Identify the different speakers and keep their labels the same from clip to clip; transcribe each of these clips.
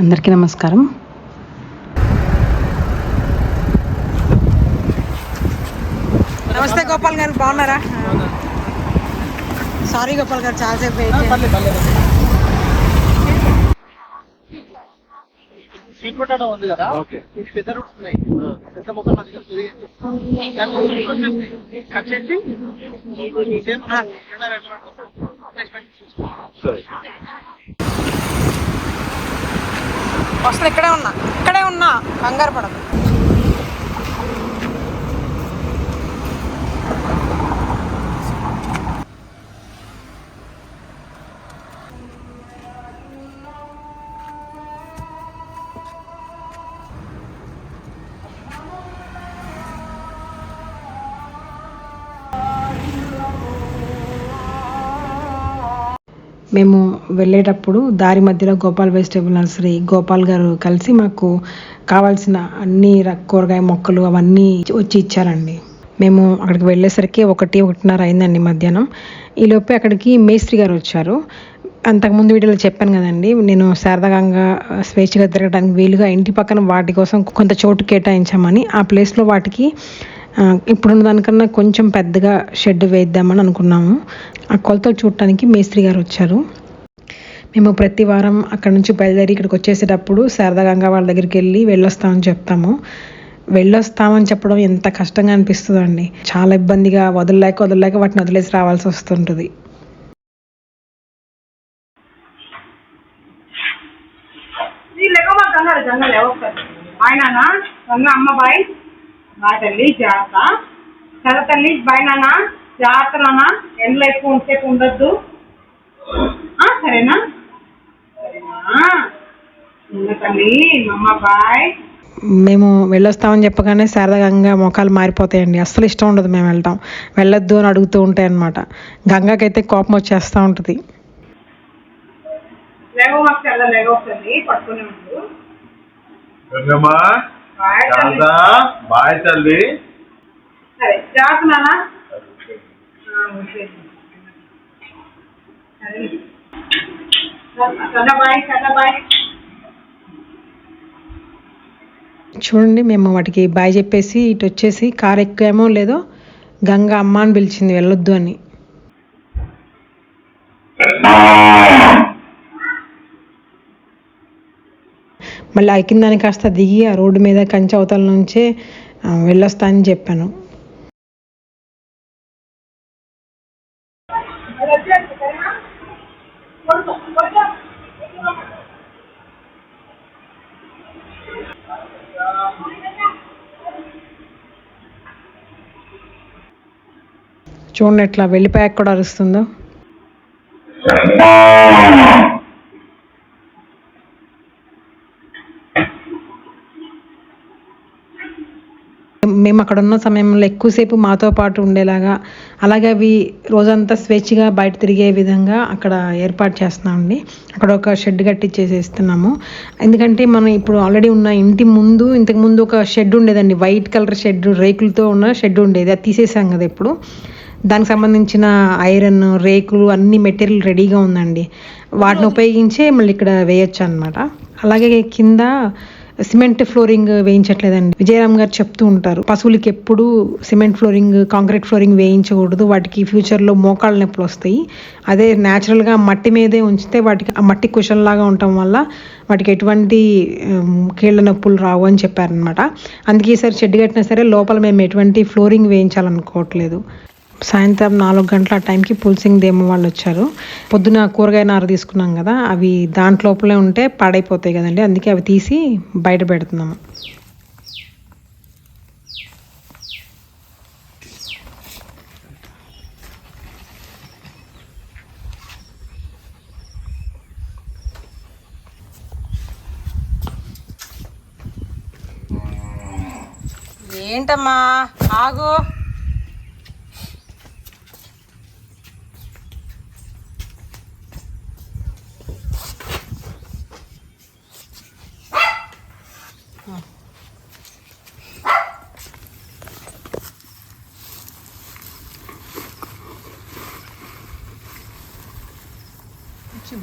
Speaker 1: అందరికీ నమస్కారం. నమస్తే గోపాల్ గారు బాగున్నారా? సారీ గోపాల్ గారు చాలాసేపు.
Speaker 2: స్వీట్ పొటాటో ఉంది కదా ఇది పెద్ద రూట్స్ ఉన్నాయి పెద్ద మొక్కలు మధ్యలో తిరిగి దాన్ని వచ్చేసి కట్ చేసి సేమ్
Speaker 1: అసలు ఇక్కడే ఉన్నా ఇక్కడే ఉన్నా కంగారు పడదు మేము వెళ్ళేటప్పుడు దారి మధ్యలో గోపాల్ వెజిటేబుల్ నర్సరీ గోపాల్ గారు కలిసి మాకు కావాల్సిన అన్ని కూరగాయ మొక్కలు అవన్నీ వచ్చి ఇచ్చారండి. మేము అక్కడికి వెళ్ళేసరికి ఒకటి ఒకటిన్నర అయిందండి మధ్యాహ్నం. ఈలోపే అక్కడికి మేస్త్రి గారు వచ్చారు. అంతకుముందు వీడియోలో చెప్పాను కదండి నేను శారదాగంగా స్వేచ్ఛగా తిరగడానికి వీలుగా ఇంటి పక్కన వాటి కోసం కొంత చోటు కేటాయించామని ఆ ప్లేస్లో వాటికి ఇప్పుడున్న దానికన్నా కొంచెం పెద్దగా షెడ్ వేద్దామని అనుకున్నాము. ఆ కొలతలు చూడటానికి మేస్త్రి గారు వచ్చారు. మేము ప్రతి వారం అక్కడ నుంచి బయలుదేరి ఇక్కడికి వచ్చేసేటప్పుడు శారదాగంగా వాళ్ళ దగ్గరికి వెళ్ళి వెళ్ళొస్తామని చెప్తాము. వెళ్ళొస్తామని చెప్పడం ఎంత కష్టంగా అనిపిస్తుందండి. చాలా ఇబ్బందిగా వదలలేక వదలలేక వాటిని వదిలేసి రావాల్సి వస్తుంటుంది.
Speaker 3: మా తల్లి జాగ్రత్త తల్లి బాయ్ నాన్న? జాగ్రత్త నాన్న ఎండలో ఎక్కువ ఉంటే ఉండొద్దు. సరేనా సరేనా ఉన్న తల్లి అమ్మ బాయ్
Speaker 1: మేము వెళ్ళొస్తామని చెప్పగానే శారదాగంగా మొఖాలు మారిపోతాయండి. అస్సలు ఇష్టం ఉండదు మేము వెళ్ళటం వెళ్ళొద్దు అని అడుగుతూ ఉంటాయి అనమాట గంగకైతే కోపం వచ్చేస్తూ ఉంటుంది.
Speaker 3: బాయ్ తల్లి.
Speaker 4: శారదా
Speaker 3: సరే. సరే.
Speaker 1: చూడండి మేము వాటికి బాయ్ చెప్పేసి ఇటు వచ్చేసి కార్ ఎక్కామో లేదో గంగ అమ్మ అని పిలిచింది వెళ్ళొద్దు అని. మళ్ళీ ఆ ఎక్కిన దాన్ని కాస్త దిగి ఆ రోడ్డు మీద కంచె అవతల నుంచే వెళ్ళొస్తానని వెళ్ళొస్తా అని చెప్పాను. చూడండి ఎట్లా వెళ్ళిపోయాక కూడా అరుస్తుందో. మేము అక్కడ ఉన్న సమయంలో ఎక్కువసేపు మాతో పాటు ఉండేలాగా అలాగే అవి రోజంతా స్వేచ్ఛగా బయట తిరిగే విధంగా అక్కడ ఏర్పాటు చేస్తున్నామండి అక్కడ ఒక షెడ్ కట్టించేసేస్తున్నాము ఎందుకంటే మనం ఇప్పుడు ఆల్రెడీ ఉన్న ఇంటి ముందు ఇంతకు ముందు ఒక షెడ్ ఉండేదండి. వైట్ కలర్ షెడ్ రేకులతో ఉన్న షెడ్ ఉండేది. అది తీసేసాం కదా ఇప్పుడు. దానికి సంబంధించిన ఐరన్ రేకులు అన్ని మెటీరియల్ రెడీగా ఉందండి. వాటిని ఉపయోగించే మళ్ళీ ఇక్కడ వేయొచ్చు అనమాట అలాగే కింద సిమెంట్ ఫ్లోరింగ్ వేయించట్లేదండి. విజయరామ్ గారు చెప్తూ ఉంటారు పశువులకి ఎప్పుడు సిమెంట్ ఫ్లోరింగ్ కాంక్రీట్ ఫ్లోరింగ్ వేయించకూడదు. వాటికి ఫ్యూచర్లో మోకాళ్ళ నొప్పులు వస్తాయి. అదే న్యాచురల్గా మట్టి మీదే ఉంచితే వాటికి ఆ మట్టి కుషన్ లాగా ఉండటం వల్ల వాటికి ఎటువంటి కీళ్ళ నొప్పులు రావు అని చెప్పారనమాట అందుకే ఈసారి షెడ్ కట్టినా సరే లోపల మేము ఎటువంటి ఫ్లోరింగ్ వేయించాలనుకోవట్లేదు. సాయంత్రం నాలుగు గంటల ఆ టైంకి పులిసింగ్ దేమ వాళ్ళు వచ్చారు. పొద్దున కూరగాయ నార తీసుకున్నాం కదా అవి దాంట్లోపలే ఉంటే పాడైపోతాయి కదండి అందుకే అవి తీసి బయట పెడుతున్నాము ఏంటమ్మా? ఆగు.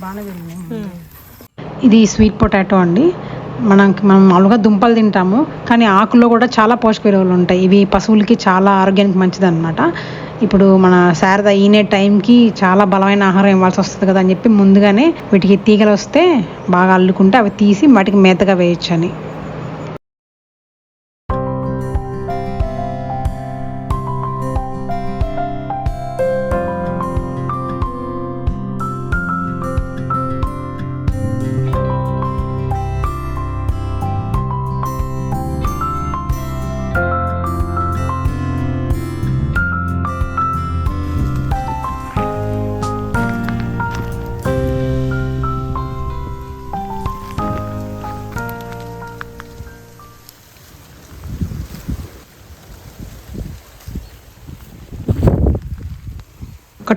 Speaker 1: బాగానే ఇది స్వీట్ పొటాటో అండి. మనకి మనం మామూలుగా దుంపలు తింటాము కానీ ఆకుల్లో కూడా చాలా పోషక విలువలు ఉంటాయి. ఇవి పశువులకి చాలా ఆరోగ్యానికి మంచిది అనమాట ఇప్పుడు మన శారద ఈనే టైంకి చాలా బలమైన ఆహారం ఇవ్వాల్సి వస్తుంది కదా అని చెప్పి ముందుగానే వీటికి తీగలు వస్తే బాగా అల్లుకుంటే అవి తీసి వాటికి మేతగా వేయొచ్చని.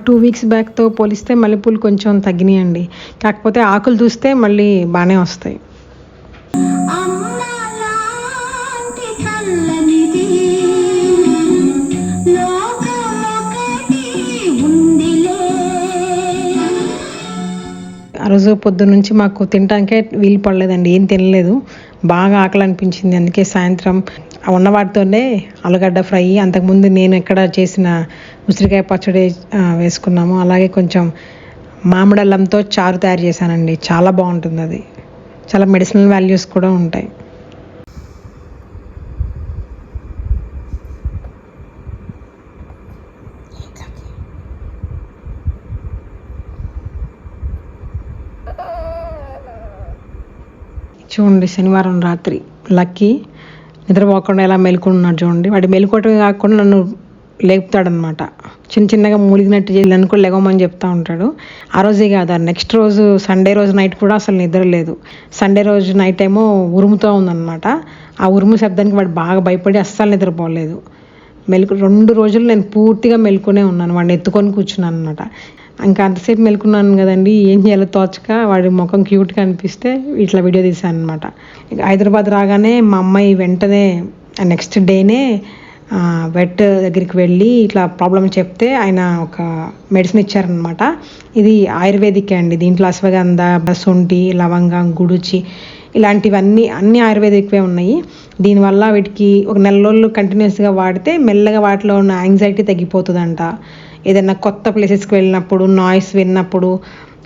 Speaker 1: టూ వీక్స్ బ్యాక్తో పోలిస్తే మల్లెపూలు కొంచెం తగ్గినాయండి. కాకపోతే ఆకులు చూస్తే మళ్ళీ బాగానే వస్తాయి. ఆ రోజు పొద్దున్న నుంచి మాకు తినడానికే వీలు పడలేదండి. ఏం తినలేదు. బాగా ఆకలి అనిపించింది అందుకే సాయంత్రం ఉన్నవాటితోనే ఉన్న వాటితోనే ఆలుగడ్డ ఫ్రై అంతకుముందు నేను ఎక్కడ చేసిన ఉసిరికాయ పచ్చడి వేసుకున్నాము అలాగే కొంచెం మామిడి అల్లంతో చారు తయారు చేశానండి. చాలా బాగుంటుంది అది. చాలా మెడిసినల్ వాల్యూస్ కూడా ఉంటాయి. చూడండి శనివారం రాత్రి. లక్కీ నిద్రపోకుండా ఎలా మెలుకున్నాడు చూడండి. వాడి మెలుకోవటమే కాకుండా నన్ను లేపుతాడనమాట చిన్న చిన్నగా మూలిగినట్టు చేయాలి కూడా లెగమని చెప్తా ఉంటాడు. ఆ రోజే కాదు నెక్స్ట్ రోజు సండే రోజు నైట్ కూడా అసలు నిద్ర లేదు. సండే రోజు నైట్ ఏమో ఉరుముతో ఉందన్నమాట. ఆ ఉరుము శబ్దానికి వాడు బాగా భయపడి అస్సలు నిద్రపోలేదు. మెలకు రెండు రోజులు నేను పూర్తిగా మెలుకునే ఉన్నాను. వాడిని ఎత్తుకొని కూర్చున్నాను అనమాట ఇంకా అంతసేపు మెలుకున్నాను కదండి ఏం చేయాలో తోచక వాడి ముఖం క్యూట్గా అనిపిస్తే ఇట్లా వీడియో తీశాను అనమాట హైదరాబాద్ రాగానే మా అమ్మాయి వెంటనే నెక్స్ట్ డేనే వెట్ దగ్గరికి వెళ్ళి ఇట్లా ప్రాబ్లం చెప్తే ఆయన ఒక మెడిసిన్ ఇచ్చారనమాట ఇది ఆయుర్వేదిక్ అండి దీంట్లో అశ్వగంధ శొంఠి లవంగం గుడుచి ఇలాంటివన్నీ అన్ని ఆయుర్వేదిక్వే ఉన్నాయి. దీనివల్ల వీటికి ఒక నెల రోజులు కంటిన్యూస్గా వాడితే మెల్లగా వాటిలో ఉన్న యాంగ్జైటీ తగ్గిపోతుందంట. ఏదైనా కొత్త ప్లేసెస్కి వెళ్ళినప్పుడు నాయిస్ విన్నప్పుడు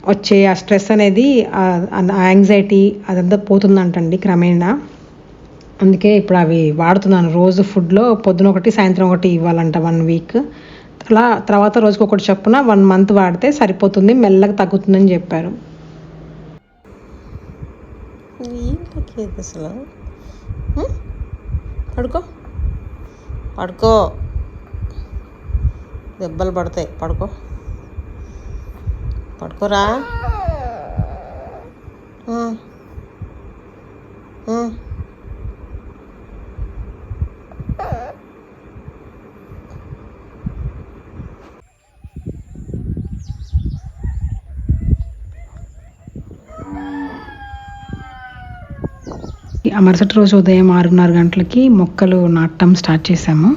Speaker 1: వచ్చే ఆ స్ట్రెస్ అనేది యాంగ్జైటీ అదంతా పోతుందంటండి క్రమేణా. అందుకే ఇప్పుడు అవి వాడుతున్నాను. రోజు ఫుడ్లో పొద్దున ఒకటి సాయంత్రం ఒకటి ఇవ్వాలంట వన్ వీక్ అలా తర్వాత రోజుకి ఒకటి చొప్పున వన్ మంత్ వాడితే సరిపోతుంది మెల్లగా తగ్గుతుందని చెప్పారు.
Speaker 5: అసలు? పడుకో. పడుకో. దెబ్బలు పడతాయి. పడుకో. పడుకోరా.
Speaker 1: మరుసటి రోజు ఉదయం ఆరున్నర గంటలకి మొక్కలు నాటడం స్టార్ట్ చేశాము.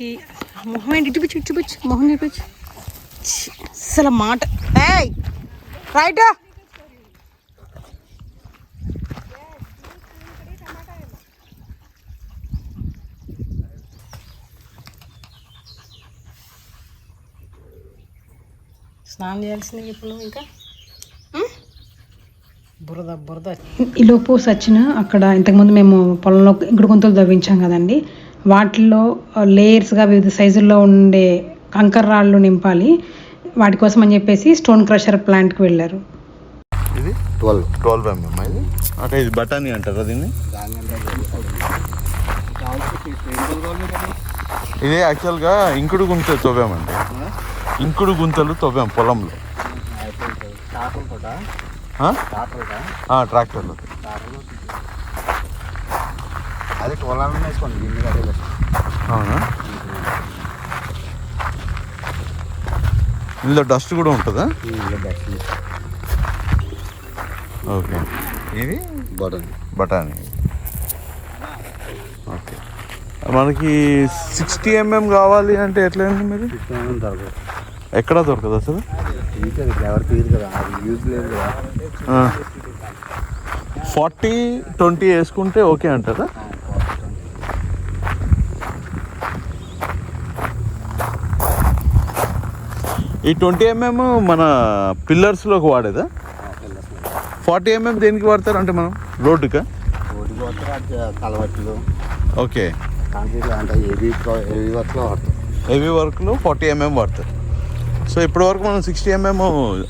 Speaker 1: హాయ్ మొహం ఏంటి? ఇటు పిచ్చు ఇటు మొహం చూపించు అసలు మాట. ఏయ్! రైట్! స్నానం చేయాల్సింది ఇప్పుడు ఇంకా? బురద బురద. ఈలోపు సచిన అక్కడ ఇంతకుముందు మేము పొలంలో ఇంకుడు గొంతులు తవ్వించాం కదండి. వాటిల్లో లేయర్స్గా వివిధ సైజుల్లో ఉండే కంకర రాళ్ళు నింపాలి. వాటి కోసం అని చెప్పేసి స్టోన్ క్రషర్ ప్లాంట్కి వెళ్ళారు.
Speaker 6: ఇది? ట్వెల్వ్ ట్వెల్వ్ ఎంఎం ఇది? అంటే ఇది బఠానీ అంటారా దీన్ని? ఇది యాక్చువల్గా ఇంకుడు గుంతలు తవ్వామండి ఇంకుడు గుంతలు తవ్వాం పొలంలో. ఆ? ఆ, ట్రాక్టర్లో
Speaker 7: అది పొలాలను వేసుకోండి దీన్ని అదే
Speaker 6: అవునా? ఇందులో డస్ట్ కూడా ఉంటుందా? ఓకే. ఇది
Speaker 7: బటన్
Speaker 6: బఠానీ. ఓకే. మనకి సిక్స్టీ ఎంఎం కావాలి అంటే ఎట్లా మీరు? ఎక్కడ దొరకదు అసలు? ఫార్టీ ట్వంటీ వేసుకుంటే ఓకే అంటారా? ఈ ట్వంటీ ఎంఎం మన పిల్లర్స్లోకి వాడేదా? ఫార్టీ ఎంఎం దేనికి వాడతారు అంటే మనం? రోడ్డుకా?
Speaker 7: రోడ్డు కలవట్లు.
Speaker 6: ఓకే.
Speaker 7: ఏవి వర్క్లో వాడతాం
Speaker 6: హెవీ వర్క్లో ఫార్టీ ఎంఎం వాడతారు. సో ఇప్పటి వరకు మనం సిక్స్టీ ఎంఎం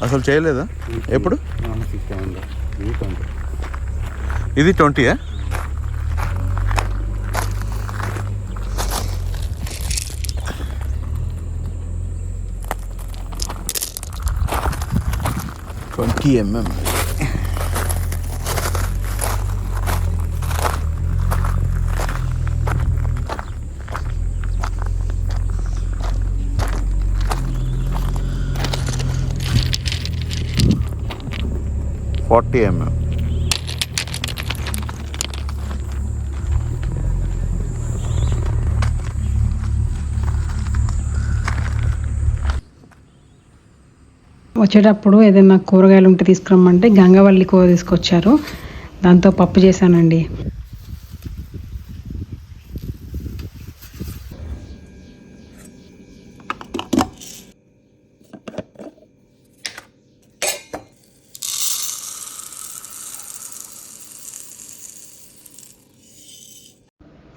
Speaker 6: అసలు చేయలేదా? ఎప్పుడు?
Speaker 7: ఇది ట్వంటీ
Speaker 6: ఇది ట్వంటీయా ట్వంటీ ఎంఎం ఫార్టీ ఎంఎం
Speaker 1: వచ్చేటప్పుడు ఏదైనా కూరగాయలు ఉంటే తీసుకురమ్మంటే గంగవల్లి కూర తీసుకొచ్చారు. దాంతో పప్పు చేశానండి.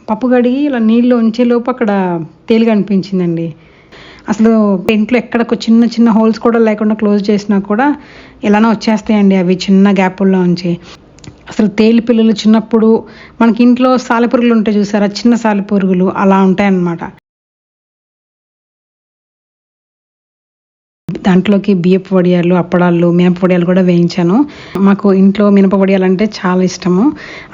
Speaker 1: పప్పు కడిగి ఇలా నీళ్ళు ఉంచేలోపు అక్కడ తేలిగా అనిపించిందండి. అసలు పెయింట్లో ఎక్కడ చిన్న చిన్న హోల్స్ కూడా లేకుండా క్లోజ్ చేసినా కూడా ఇలానే వచ్చేస్తాయండి అవి చిన్న గ్యాపుల్లో ఉంచి. అసలు తేలి పిల్లలు చిన్నప్పుడు మనకి ఇంట్లో సాలెపురుగులు ఉంటాయి చూసారా? చిన్న సాలెపురుగులు అలా ఉంటాయన్నమాట. దాంట్లోకి బియ్యపు వడియాలు అప్పడాలు మినప వడియాలు కూడా వేయించాను. మాకు ఇంట్లో మినప వడియాలు అంటే చాలా ఇష్టము.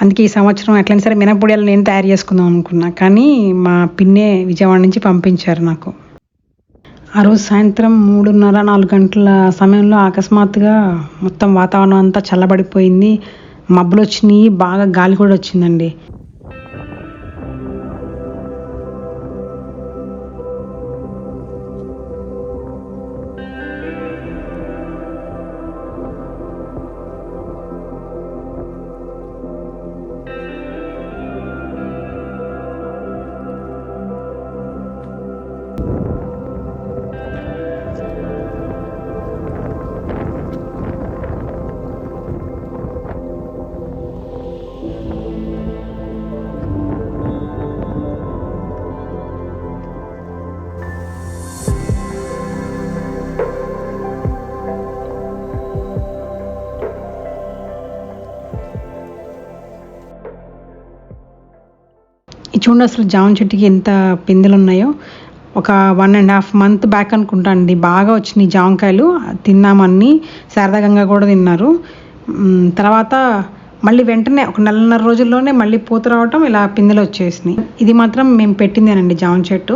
Speaker 1: అందుకే ఈ సంవత్సరం ఎట్లయినా సరే మినప వడియాలు నేను తయారు చేసుకుందాం అనుకున్నా. కానీ మా పిన్నే విజయవాడ నుంచి పంపించారు నాకు. ఆ రోజు సాయంత్రం మూడున్నర నాలుగు గంటల సమయంలో అకస్మాత్తుగా మొత్తం వాతావరణం అంతా చల్లబడిపోయింది. మబ్బులు వచ్చినాయి బాగా గాలి కూడా వచ్చిందండి. చూడండి అసలు జామ చెట్టుకి ఎంత పిందెలు ఉన్నాయో ఒక one and half month back అనుకుంటా అండి. బాగా వచ్చినాయి జామకాయలు. తిన్నామన్నీ శారదాగంగా కూడా తిన్నారు. తర్వాత మళ్ళీ వెంటనే ఒక నెలన్నర రోజుల్లోనే మళ్ళీ పూత రావటం ఇలా పిందెలు వచ్చేసినాయి. ఇది మాత్రం మేము పెట్టిందేనండి జామ చెట్టు.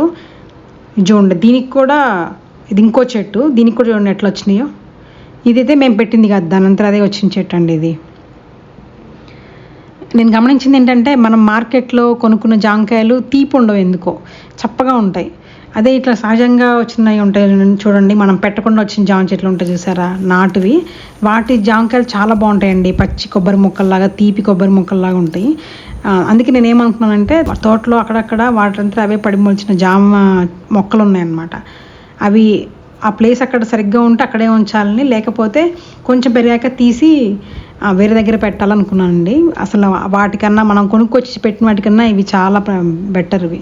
Speaker 1: చూడండి దీనికి కూడా ఇది ఇంకో చెట్టు. దీనికి కూడా చూడండి ఎట్లా వచ్చినాయో. ఇదైతే మేము పెట్టింది కాదు. దాని అదే వచ్చిన చెట్టు అండి ఇది. నేను గమనించింది ఏంటంటే మనం మార్కెట్లో కొనుక్కున్న జాంకాయలు తీపి ఉండవు ఎందుకో. చప్పగా ఉంటాయి. అదే ఇట్లా సహజంగా వచ్చినవి ఉంటాయి చూడండి మనం పెట్టకుండా వచ్చిన జామ చెట్లు ఉంటాయి చూసారా? నాటువి. వాటి జామకాయలు చాలా బాగుంటాయండి. పచ్చి కొబ్బరి ముక్కల్లాగా తీపి కొబ్బరి ముక్కల్లాగా ఉంటాయి. అందుకే నేను ఏమనుకున్నానంటే తోటలో అక్కడక్కడ వాటంతా అవే పడి మొలిచిన జామ మొక్కలు ఉన్నాయన్నమాట అవి ఆ ప్లేస్ అక్కడ సరిగ్గా ఉంటే అక్కడే ఉంచాలని లేకపోతే కొంచెం పెరిగాక తీసి వేరే దగ్గర పెట్టాలనుకున్నానండి. అసలు వాటికన్నా మనం కొనుక్కొచ్చి పెట్టిన వాటికన్నా ఇవి చాలా బెటర్ ఇవి.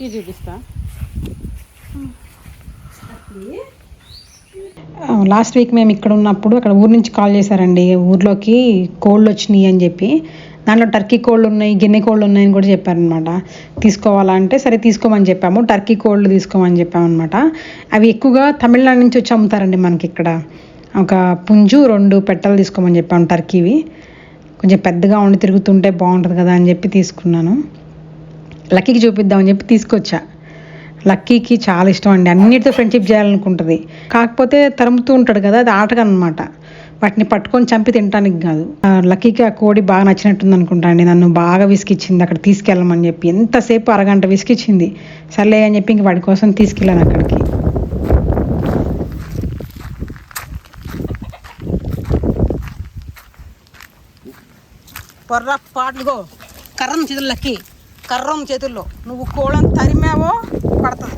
Speaker 5: లక్కీ చూపిస్తా.
Speaker 1: లాస్ట్ వీక్ మేము ఇక్కడ ఉన్నప్పుడు అక్కడ ఊరు నుంచి కాల్ చేశారండి. ఊర్లోకి కోళ్ళు వచ్చినాయి అని చెప్పి. దాంట్లో టర్కీ కోళ్ళు ఉన్నాయి గిన్నె కోళ్ళు ఉన్నాయని కూడా చెప్పారనమాట తీసుకోవాలంటే సరే తీసుకోమని చెప్పాము. టర్కీ కోళ్ళు తీసుకోమని చెప్పామన్నమాట. అవి ఎక్కువగా తమిళనాడు నుంచి వచ్చి అమ్ముతారండి మనకి ఇక్కడ. ఒక పుంజు రెండు పెట్టలు తీసుకోమని చెప్పాము టర్కీవి కొంచెం పెద్దగా ఉండి తిరుగుతుంటే బాగుంటుంది కదా అని చెప్పి తీసుకున్నాను. లక్కీకి చూపిద్దామని చెప్పి తీసుకొచ్చా. లక్కీకి చాలా ఇష్టం అండి. అన్నిటితో ఫ్రెండ్షిప్ చేయాలనుకుంటుంది. కాకపోతే తరుముతూ ఉంటాడు కదా అది ఆటగా అనమాట వాటిని పట్టుకొని చంపి తినడానికి కాదు. ఆ లక్కీకి ఆ కోడి బాగా నచ్చినట్టుంది అనుకుంటా అండి. నన్ను బాగా విసికిచ్చింది అక్కడ తీసుకెళ్ళమని చెప్పి. ఎంతసేపు అరగంట విసికిచ్చింది సర్లే అని చెప్పి ఇంక వాడి కోసం తీసుకెళ్ళాను అక్కడికి.
Speaker 5: పొర్ర పాటలుగో కర్రం చేతులు లక్కీ. కర్రం చేతుల్లో. నువ్వు కోళం తరిమావో పడుతుంది.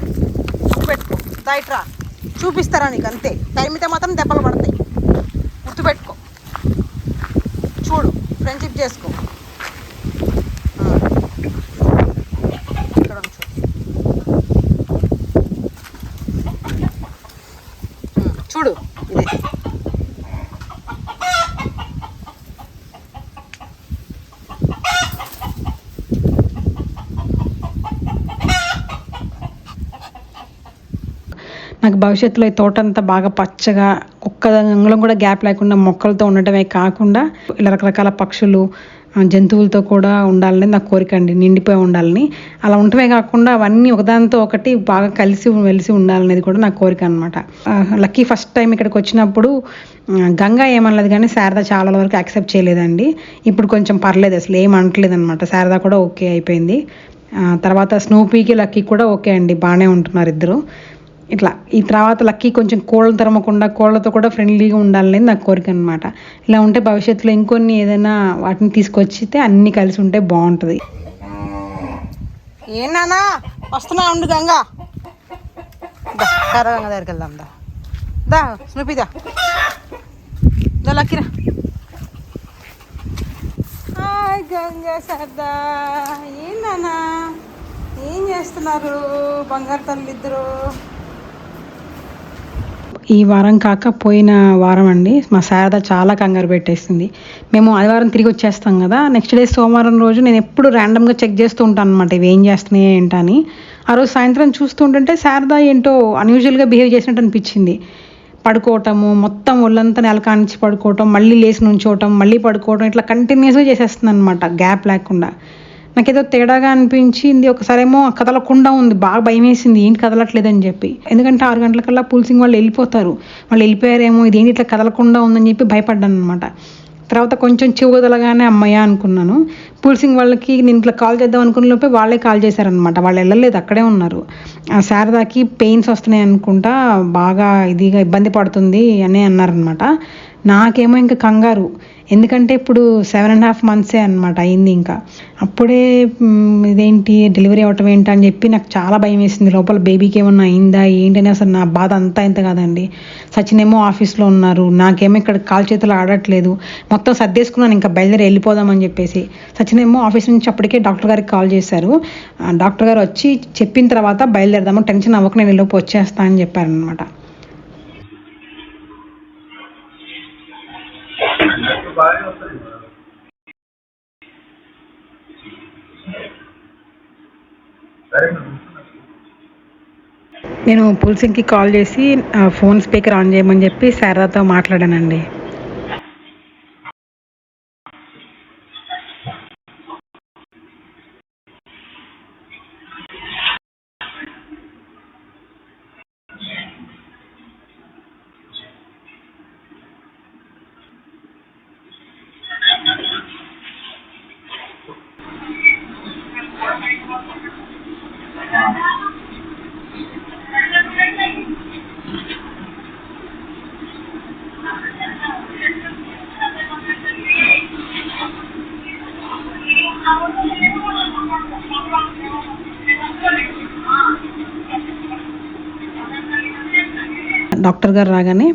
Speaker 5: గుర్తుపెట్టుకో దయట్రా చూపిస్తారా నీకు అంతే. తరిమితే మాత్రం దెబ్బలు పడతాయి. గుర్తుపెట్టుకో. చూడు. ఫ్రెండ్షిప్ చేసుకో ఆ. ఇక్కడ ఉంచు. ఉమ్, చూడు ఇదే
Speaker 1: నాకు భవిష్యత్తులో ఈ తోట అంతా బాగా పచ్చగా ఒక్క అంగుళం కూడా గ్యాప్ లేకుండా మొక్కలతో ఉండటమే కాకుండా ఇలా రకరకాల పక్షులు జంతువులతో కూడా ఉండాలని నా కోరిక అండి. నిండిపోయి ఉండాలని. అలా ఉండటమే కాకుండా అవన్నీ ఒకదానితో ఒకటి బాగా కలిసి వెలిసి ఉండాలనేది కూడా నా కోరిక అనమాట లక్కీ ఫస్ట్ టైం ఇక్కడికి వచ్చినప్పుడు గంగా ఏమన్నది కానీ శారద చాలా వరకు యాక్సెప్ట్ చేయలేదండి. ఇప్పుడు కొంచెం పర్లేదు అసలు ఏం అనట్లేదు అనమాట శారద కూడా ఓకే అయిపోయింది. తర్వాత స్నూపీకి లక్కీ కూడా ఓకే అండి. బాగానే ఉంటున్నారు ఇద్దరు. ఇట్లా ఈ తర్వాత లక్కీ కొంచెం కోళ్ళను తరమకుండా కోళ్ళతో కూడా ఫ్రెండ్లీగా ఉండాలనేది నా కోరిక అనమాట ఇలా ఉంటే భవిష్యత్తులో ఇంకొన్ని ఏదైనా వాటిని తీసుకొచ్చితే అన్నీ కలిసి ఉంటే బాగుంటుంది.
Speaker 5: ఏనానా వస్తున్నా ఉండు గంగా. గంగ దగ్గరికి వెళ్దాం దా. దా దా. లక్కిరా హాయ్ గంగా సరదా. ఏం నానా ఏం చేస్తున్నారు? బంగారు తల్లిద్దరు.
Speaker 1: ఈ వారం కాక పోయిన వారం అండి. మా శారద చాలా కంగారు పెట్టేసింది. మేము ఆదివారం తిరిగి వచ్చేస్తాం కదా. నెక్స్ట్ డే సోమవారం రోజు నేను ఎప్పుడు ర్యాండమ్గా చెక్ చేస్తూ ఉంటాను అనమాట ఇవి ఏం చేస్తున్నాయి ఏంటని ఆ రోజు సాయంత్రం చూస్తుంటుంటే శారద ఏంటో అన్యూజువల్గా బిహేవ్ చేసినట్టు అనిపించింది. పడుకోవటము మొత్తం ఒళ్ళంతా నెలకానించి పడుకోవటం మళ్ళీ లేచి నుంచోవటం మళ్ళీ పడుకోవటం ఇట్లా కంటిన్యూస్గా చేసేస్తుంది అనమాట గ్యాప్ లేకుండా. నాకేదో తేడాగా అనిపించింది. ఒకసారేమో కదలకుండా ఉంది. బాగా భయం వేసింది ఏంటి కదలట్లేదని చెప్పి. ఎందుకంటే ఆరు గంటలకల్లా పులిసింగ్ వాళ్ళు వెళ్ళిపోతారు. వాళ్ళు వెళ్ళిపోయారేమో. ఇది ఏంటి ఇట్లా కదలకుండా ఉందని చెప్పి భయపడ్డాను అనమాట తర్వాత కొంచెం చివదలగానే అమ్మయ్య అనుకున్నాను. పులిసింగ్ వాళ్ళకి నేను ఇట్లా కాల్ చేద్దాం అనుకున్న లోపే వాళ్ళే కాల్ చేశారనమాట వాళ్ళు వెళ్ళలేదు. అక్కడే ఉన్నారు. ఆ శారదాకి పెయిన్స్ వస్తున్నాయి అనుకుంటా బాగా ఇదిగా ఇబ్బంది పడుతుంది అని అన్నారనమాట నాకేమో ఇంకా కంగారు. ఎందుకంటే ఇప్పుడు సెవెన్ అండ్ హాఫ్ మంత్సే అనమాట అయింది ఇంకా. అప్పుడే ఇదేంటి డెలివరీ అవ్వటం ఏంటి అని చెప్పి నాకు చాలా భయం వేసింది. లోపల బేబీకి ఏమన్నా అయిందా ఏంటని అసలు నా బాధ అంతా ఇంత కాదండి. సచిన్ ఏమో ఆఫీస్లో ఉన్నారు. నాకేమో ఇక్కడ కాల్ చేతులు ఆడట్లేదు. మొత్తం సర్దేసుకున్నాను ఇంకా బయలుదేరి వెళ్ళిపోదామని చెప్పేసి. సచిన్ ఏమో ఆఫీస్ నుంచి అప్పటికే డాక్టర్ గారికి కాల్ చేశారు. డాక్టర్ గారు వచ్చి చెప్పిన తర్వాత బయలుదేరదాము టెన్షన్ అవ్వక నేను లోపు వచ్చేస్తా అని చెప్పారనమాట
Speaker 4: బాగానే వస్తుంది. సరే
Speaker 1: నేను పుల్సింగ్కి కాల్ చేసి ఫోన్ స్పీకర్ ఆన్ చేయమని చెప్పి శారదాతో మాట్లాడానండి. డాక్టర్ గారు రాగానే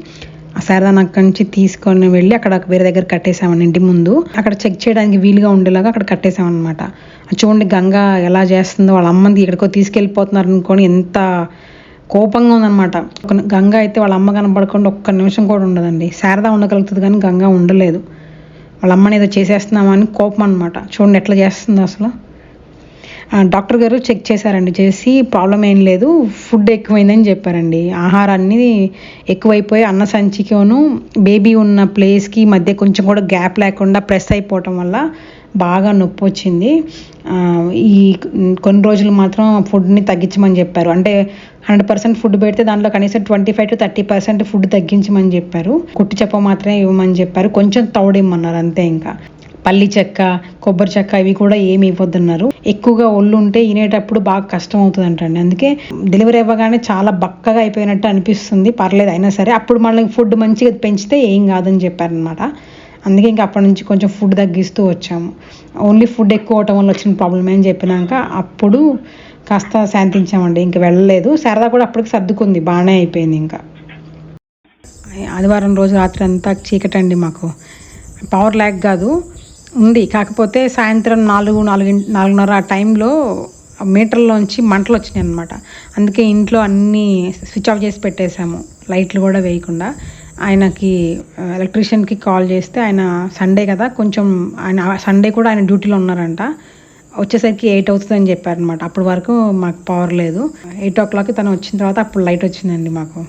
Speaker 1: ఆ శారదాని అక్కడి నుంచి తీసుకొని వెళ్ళి అక్కడ వేరే దగ్గర కట్టేసామని ఇంటి ముందు. అక్కడ చెక్ చేయడానికి వీలుగా ఉండేలాగా అక్కడ కట్టేసామన్నమాట చూడండి గంగ ఎలా చేస్తుందో వాళ్ళ అమ్మని ఎక్కడికో తీసుకెళ్ళిపోతున్నారు అనుకోని ఎంత కోపంగా ఉందన్నమాట. ఒక గంగ అయితే వాళ్ళ అమ్మ కనపడకుండా ఒక్క నిమిషం కూడా ఉండదండి. శారద ఉండగలుగుతుంది కానీ గంగ ఉండలేదు. వాళ్ళ అమ్మని ఏదో చేసేస్తున్నామని కోపం అనమాట చూడండి ఎట్లా చేస్తుందో అసలు. డాక్టర్ గారు చెక్ చేశారండి. చేసి ప్రాబ్లం ఏం లేదు ఫుడ్ ఎక్కువైందని చెప్పారండి. ఆహారాన్ని ఎక్కువైపోయి అన్న సంచికిను బేబీ ఉన్న ప్లేస్కి మధ్య కొంచెం కూడా గ్యాప్ లేకుండా ప్రెస్ అయిపోవటం వల్ల బాగా నొప్పి వచ్చింది. ఈ కొన్ని రోజులు మాత్రం ఫుడ్ని తగ్గించమని చెప్పారు. అంటే హండ్రెడ్ పర్సెంట్ ఫుడ్ పెడితే దాంట్లో కనీసం twenty five to thirty percent food తగ్గించమని చెప్పారు. కుట్టి చెప్ప మాత్రమే ఇవ్వమని చెప్పారు. కొంచెం తౌడిమ్మన్నారు అంతే ఇంకా. పల్లి చెక్క కొబ్బరి చెక్క ఇవి కూడా ఏమి ఇవ్వద్దన్నారు. ఎక్కువగా ఒళ్ళు ఉంటే వినేటప్పుడు బాగా కష్టం అవుతుంది అంటండి అందుకే డెలివరీ అవ్వగానే చాలా బక్కగా అయిపోయినట్టు అనిపిస్తుంది. పర్లేదు అయినా సరే అప్పుడు మళ్ళీ ఫుడ్ మంచిగా పెంచితే ఏం కాదని చెప్పారనమాట అందుకే ఇంకా అప్పటి నుంచి కొంచెం ఫుడ్ తగ్గిస్తూ వచ్చాము. ఓన్లీ ఫుడ్ ఎక్కువ అవటం వల్ల వచ్చిన ప్రాబ్లమే అని చెప్పినాక అప్పుడు కాస్త శాంతించామండి. ఇంకా వెళ్ళలేదు. సరదా కూడా అప్పటికి సర్దుకుంది. బాగానే అయిపోయింది ఇంకా. ఆదివారం రోజు రాత్రి అంతా చీకటండి మాకు. పవర్ ల్యాక్ కాదు. ఉంది. కాకపోతే సాయంత్రం నాలుగు నాలుగు నాలుగున్నర ఆ టైంలో మీటర్లోంచి మంటలు వచ్చినాయి అనమాట అందుకే ఇంట్లో అన్నీ స్విచ్ ఆఫ్ చేసి పెట్టేశాము. లైట్లు కూడా వేయకుండా. ఆయనకి ఎలక్ట్రీషియన్కి కాల్ చేస్తే ఆయన సండే కదా కొంచెం ఆయన సండే కూడా ఆయన డ్యూటీలో ఉన్నారంట. వచ్చేసరికి ఎయిట్ అవుతుందని చెప్పారనమాట అప్పటి వరకు మాకు పవర్ లేదు. ఎయిట్ ఓ క్లాక్ తను వచ్చిన తర్వాత అప్పుడు లైట్ వచ్చిందండి మాకు.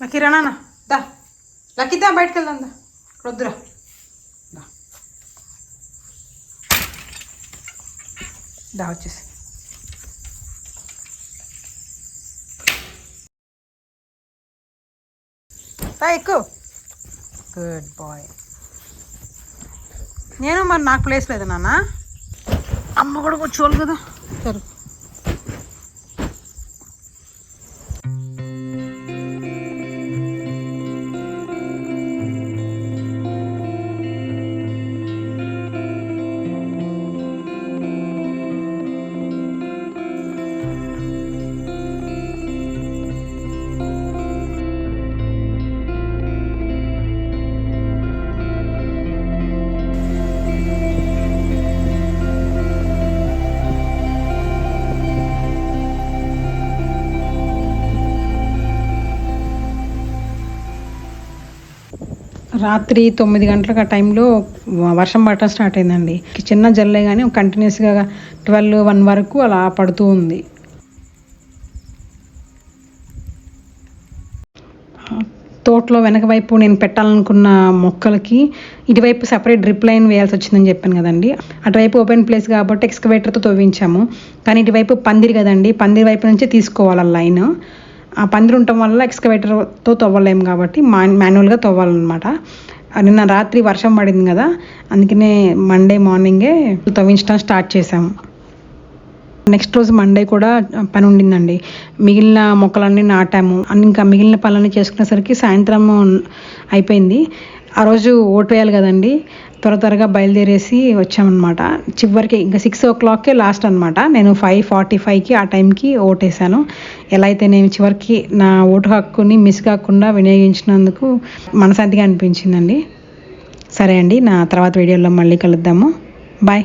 Speaker 5: లక్కీ రానా దా. లక్కీ దా బయటకు వెళ్దాం దా. ఇక్కడ వద్దురా. దా. వచ్చేసి. దా ఎక్కువ గుడ్ బాయ్ నేను మరి నాకు ప్లేస్ లేదు నాన్న. అమ్మ కూడా కూర్చోవాలి కదా. సరే.
Speaker 1: రాత్రి తొమ్మిది గంటలకు ఆ టైంలో వర్షం పడటం స్టార్ట్ అయిందండి. చిన్న జల్లే కానీ కంటిన్యూస్గా ట్వెల్వ్ వన్ వరకు అలా పడుతూ ఉంది. తోటలో వెనక వైపు నేను పెట్టాలనుకున్న మొక్కలకి ఇటువైపు సపరేట్ డ్రిప్ లైన్ వేయాల్సి వచ్చిందని చెప్పాను కదండి. అటువైపు ఓపెన్ ప్లేస్ కాబట్టి ఎక్స్కవేటర్తో తవ్వించాము. కానీ ఇటువైపు పందిరి కదండి. పందిరి వైపు నుంచే తీసుకోవాలి ఆ లైన్ పందిరి ఉండటం వల్ల ఎక్స్కవేటర్తో తవ్వలేము కాబట్టి మా మాన్యువల్గా తవ్వాలన్నమాట. నిన్న రాత్రి వర్షం పడింది కదా అందుకనే మండే మార్నింగే తవ్వించడం స్టార్ట్ చేసాము నెక్స్ట్ రోజు మండే కూడా పని ఉండిందండి. మిగిలిన మొక్కలన్నీ నాటాము. ఇంకా మిగిలిన పనులన్నీ చేసుకునేసరికి సాయంత్రం అయిపోయింది. ఆ రోజు ఓటు వేయాలి కదండి. త్వర త్వరగా బయలుదేరేసి వచ్చామన్నమాట. చివరికి ఇంకా సిక్స్ ఓ క్లాక్కే లాస్ట్ అనమాట నేను ఫైవ్ ఫార్టీ ఫైవ్కి ఆ టైంకి ఓటేసాను. ఎలా అయితే నేను చివరికి నా ఓటు హక్కుని మిస్ కాకుండా వినియోగించినందుకు మనశాంతిగా అనిపించిందండి. సరే అండి నా తర్వాత వీడియోలో మళ్ళీ కలుద్దాము. బాయ్